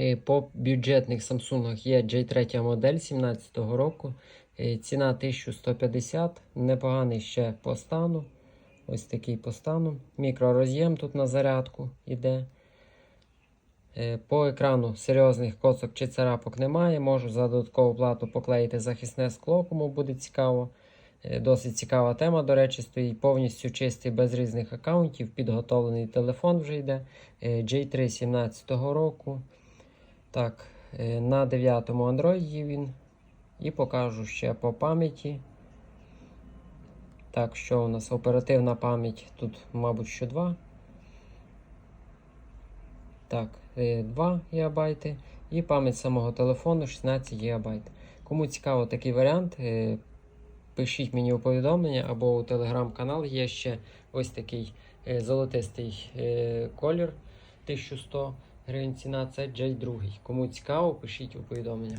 Е, По бюджетних Samsung є J3 модель 17 року. Е, Ціна 1150, непоганий ще по стану. Ось такий по стану. Мікророз'єм тут на зарядку йде. Е, По екрану серйозних коцок чи царапок немає. Можу за додаткову плату поклеїти захисне скло, кому буде цікаво. Досить цікава тема, до речі, стоїть повністю чистий без різних аккаунтів. Підготовлений телефон вже йде. Е, J3 17 року. Так, е, на 9-му Android він. І покажу ще по пам'яті. Так, що у нас оперативна пам'ять? Тут, мабуть, що 2. Так, е, 2 ГБ. І пам'ять самого телефону 16 ГБ. Кому цікаво такий варіант, е, пишіть мені у повідомлення або у телеграм-канал. Є ще ось такий е, золотистий е, колір 1100 гривень. Це J2. Кому цікаво, пишіть у повідомлення.